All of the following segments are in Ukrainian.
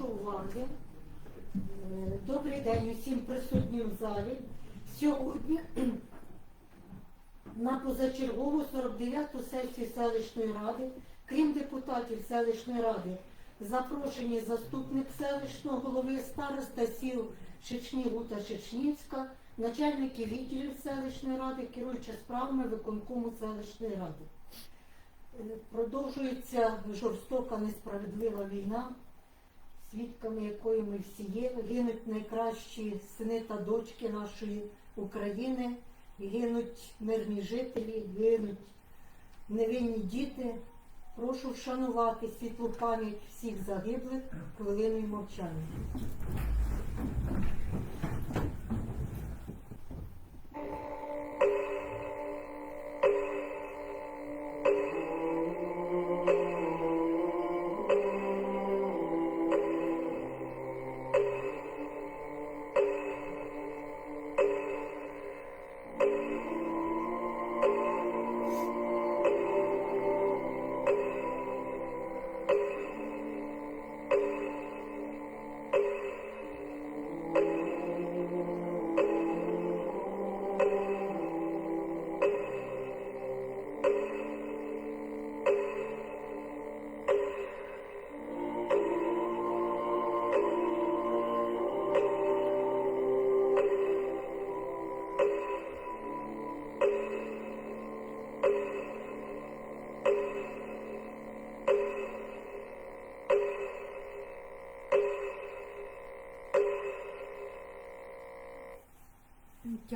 вашої уваги. Е, Добрий день усім присутнім в залі. Сьогодні на позачергову 49-ту сесію селищної ради, крім депутатів селищної ради, запрошені заступник селищного голови староста сіл Шечнігу та Шечнівська, начальники відділів селищної ради, керуючи справами виконкому селищної ради. Е, Продовжується жорстока несправедлива війна, свідками якої ми всі є. Гинуть найкращі сини та дочки нашої України, гинуть мирні жителі, гинуть невинні діти. Прошу вшанувати світлу пам'ять всіх загиблих хвилиною мовчання.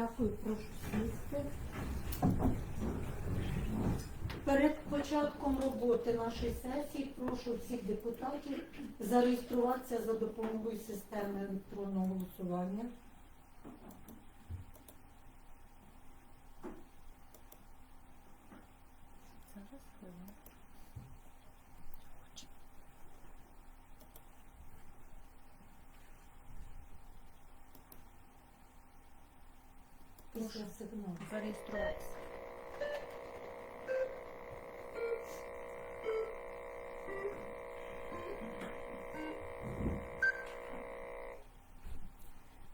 Дякую, прошу сісти. Перед початком роботи нашої сесії прошу всіх депутатів зареєструватися за допомогою системи електронного голосування. Зараз Зареєструватися.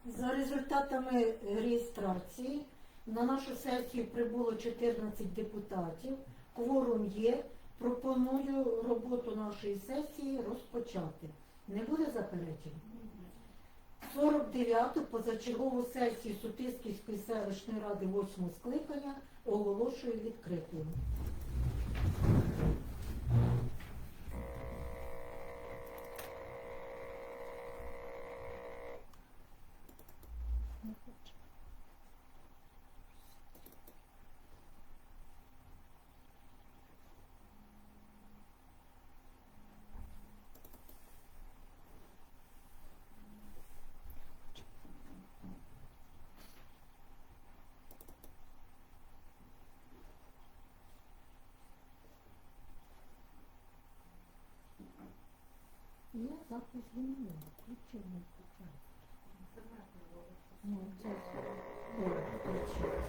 За результатами реєстрації на нашу сесію прибуло 14 депутатів. Кворум є. Пропоную роботу нашої сесії розпочати. Не буде заперечень? 49-ту позачергову сесію Сутисківської селищної ради 8 скликання оголошую відкритою. Запис змінила, включив, не включаю. Ну, це включив.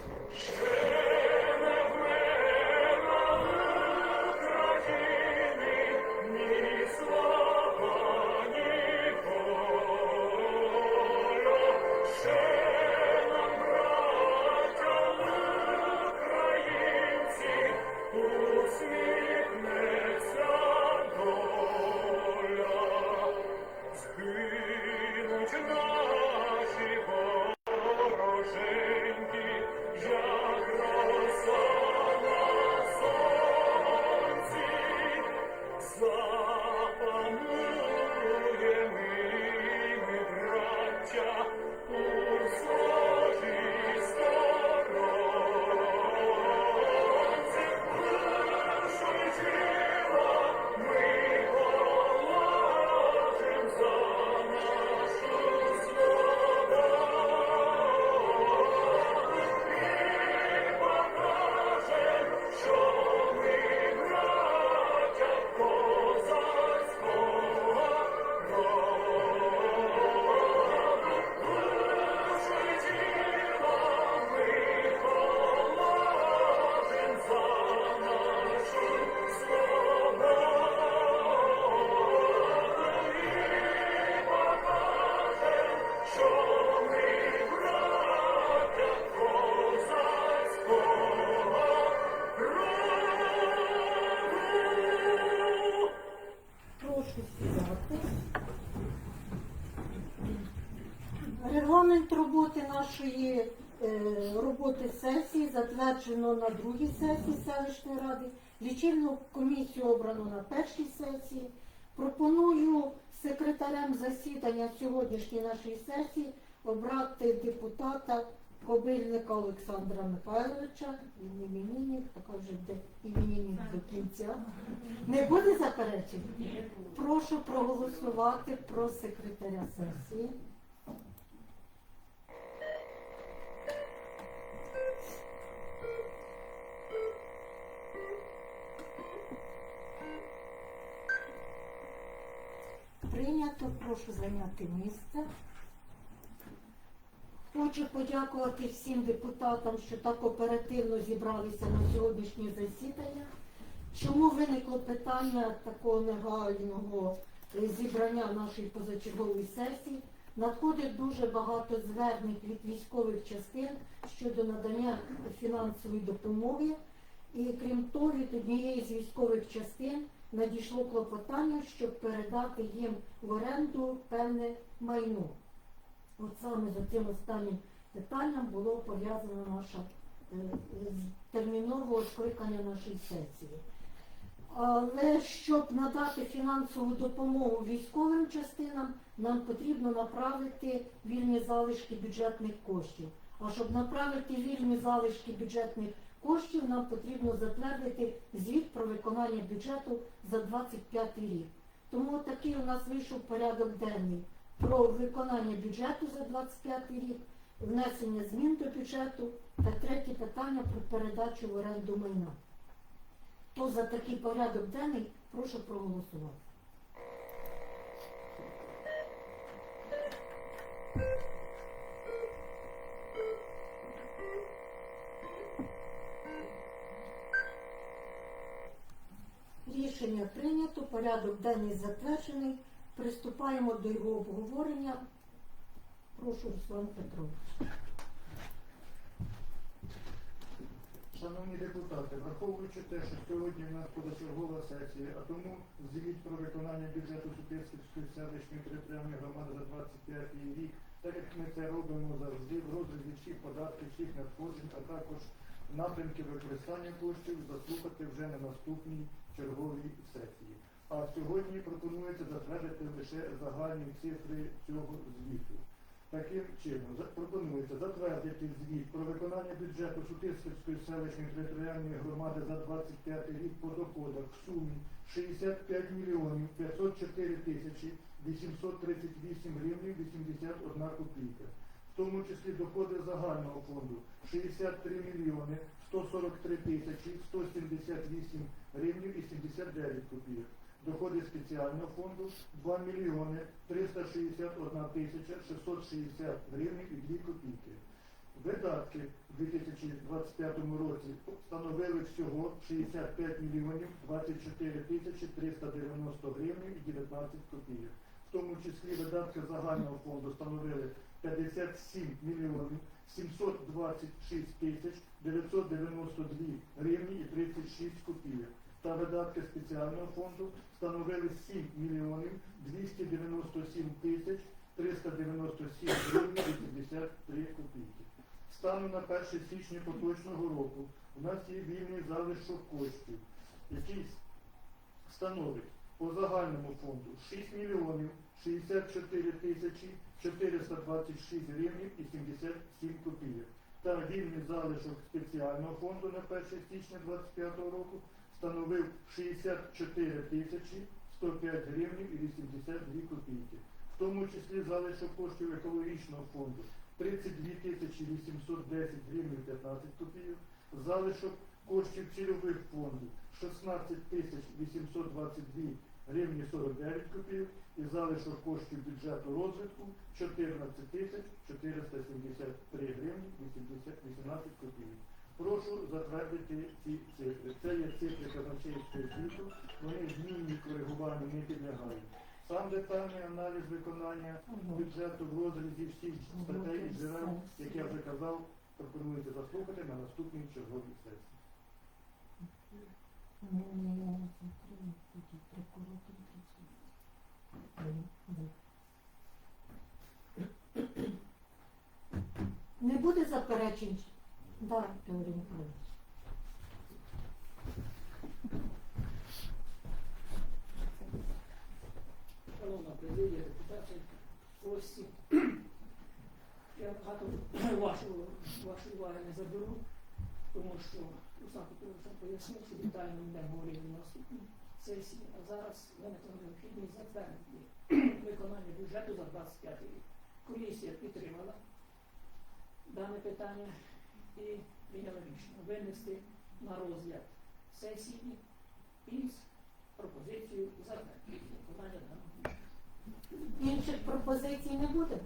Регламент роботи нашої е, роботи сесії затверджено на другій сесії селищної ради. Лічильну комісію обрано на першій сесії. Пропоную секретарем засідання сьогоднішньої нашої сесії обрати депутата Кобильника Олександра Михайловича, він іменинник, така вже де іменинник до кінця. Не буде заперечень? Прошу проголосувати про секретаря сесії. Прийнято, прошу зайняти місце. Хочу подякувати всім депутатам, що так оперативно зібралися на сьогоднішнє засідання. Чому виникло питання такого негайного е, зібрання нашої позачергової сесії? Надходить дуже багато звернень від військових частин щодо надання фінансової допомоги. І крім того, від однієї з військових частин надійшло клопотання, щоб передати їм в оренду певне майно. От саме за цим останнім питанням було пов'язано наше е, термінового скликання нашої сесії. Але щоб надати фінансову допомогу військовим частинам, нам потрібно направити вільні залишки бюджетних коштів. А щоб направити вільні залишки бюджетних коштів, нам потрібно затвердити звіт про виконання бюджету за 25 рік. Тому такий у нас вийшов порядок денний про виконання бюджету за 25 рік, внесення змін до бюджету та третє питання про передачу в оренду майна. Хто за такий порядок денний, прошу проголосувати. Прийнято, порядок денний затверджений. Приступаємо до його обговорення. Прошу, Руслан Петрович. Шановні депутати, враховуючи те, що сьогодні в нас позачергова сесія, а тому звіт про виконання бюджету Супільської селищної територіальної громади за 25 рік, так як ми це робимо завжди, в розрізі всіх податків, всіх надходжень, а також напрямки використання коштів заслухати вже на наступній черговій сесії. А сьогодні пропонується затвердити лише загальні цифри цього звіту. Таким чином, пропонується затвердити звіт про виконання бюджету Сутисківської селищної територіальної громади за 25 рік по доходах в сумі 65 мільйонів 504 тисячі 838 гривень 81 копійка. В тому числі доходи загального фонду 63 мільйони 143 тисячі 178 гривень і 79 копійок. Доходи спеціального фонду 2 мільйони 361 тисяча 660 гривень і 2 копійки. Видатки в 2025 році становили всього 65 мільйонів 24 тисячі 390 гривень і 19 копійок. В тому числі видатки загального фонду становили 57 мільйонів 726 тисяч 992 гривні і 36 копійок. Та видатки спеціального фонду становили 7 мільйонів 297 тисяч 397 гривень і 53 копійки. Станом на 1 січня поточного року у нас є вільний залишок коштів, який становить по загальному фонду 6 мільйонів 64 тисячі 426 гривень і 77 копійок. Та вільний залишок спеціального фонду на 1 січня 2025 року становив 64 тисячі 105 гривень і 82 копійки. В тому числі залишок коштів екологічного фонду 32 тисячі 810 гривень і 15 копійок, залишок коштів цільових фондів 16 тисяч 822 гривні 49 копійок і залишок коштів бюджету розвитку 14 тисяч 473 гривні 18 копійок. Прошу затвердити ці цифри. Це є цифри казначейського звіту, вони змінні коригуванню не підлягають. Сам детальний аналіз виконання бюджету в розрізі всіх статей і джерел, як я вже казав, пропонується заслухати на наступній черговій сесії. Не буде заперечень? Так, Георгій Миколаївич. Шановна президія депутати, гості, я багато вашої вашу увагу не заберу, тому що що детально говорили на наступній сесії, а зараз виникла необхідність затвердити виконання бюджету за 25 рік. Комісія підтримала дане питання і прийняла рішення винести на розгляд сесії із пропозицією затвердити виконання даного бюджету. Інших пропозицій не буде?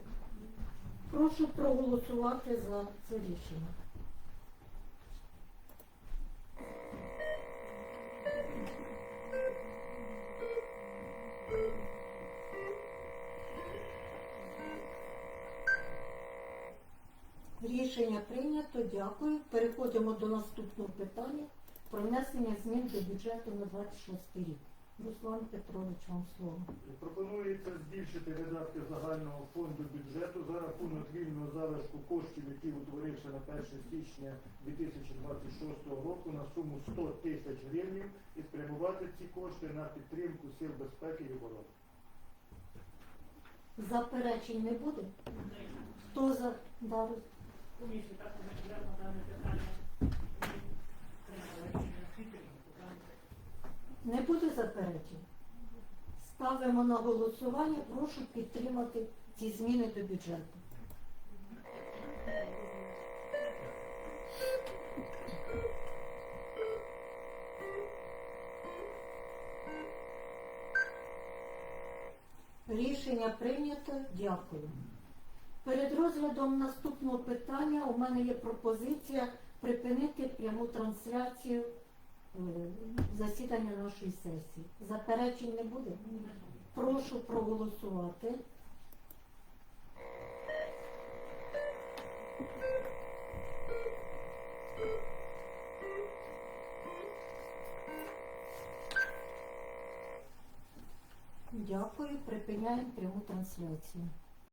Прошу проголосувати за це рішення. Рішення прийнято, дякую. Переходимо до наступного питання про внесення змін до бюджету на 26 рік. Руслан Петрович, вам слово. Пропонується збільшити видатки загального фонду бюджету за рахунок вільного залишку коштів, які утворився на 1 січня 2026 року на суму 100 тисяч гривень і спрямувати ці кошти на підтримку сил безпеки і оборони. Заперечень не буде? Хто за Дару? Не буде заперечень? Ставимо на голосування. Прошу підтримати ці зміни до бюджету. Рішення прийнято. Дякую. Перед розглядом наступного питання у мене є пропозиція припинити пряму трансляцію е, засідання нашої сесії. Заперечень не буде? Прошу проголосувати. Дякую. Припиняємо пряму трансляцію.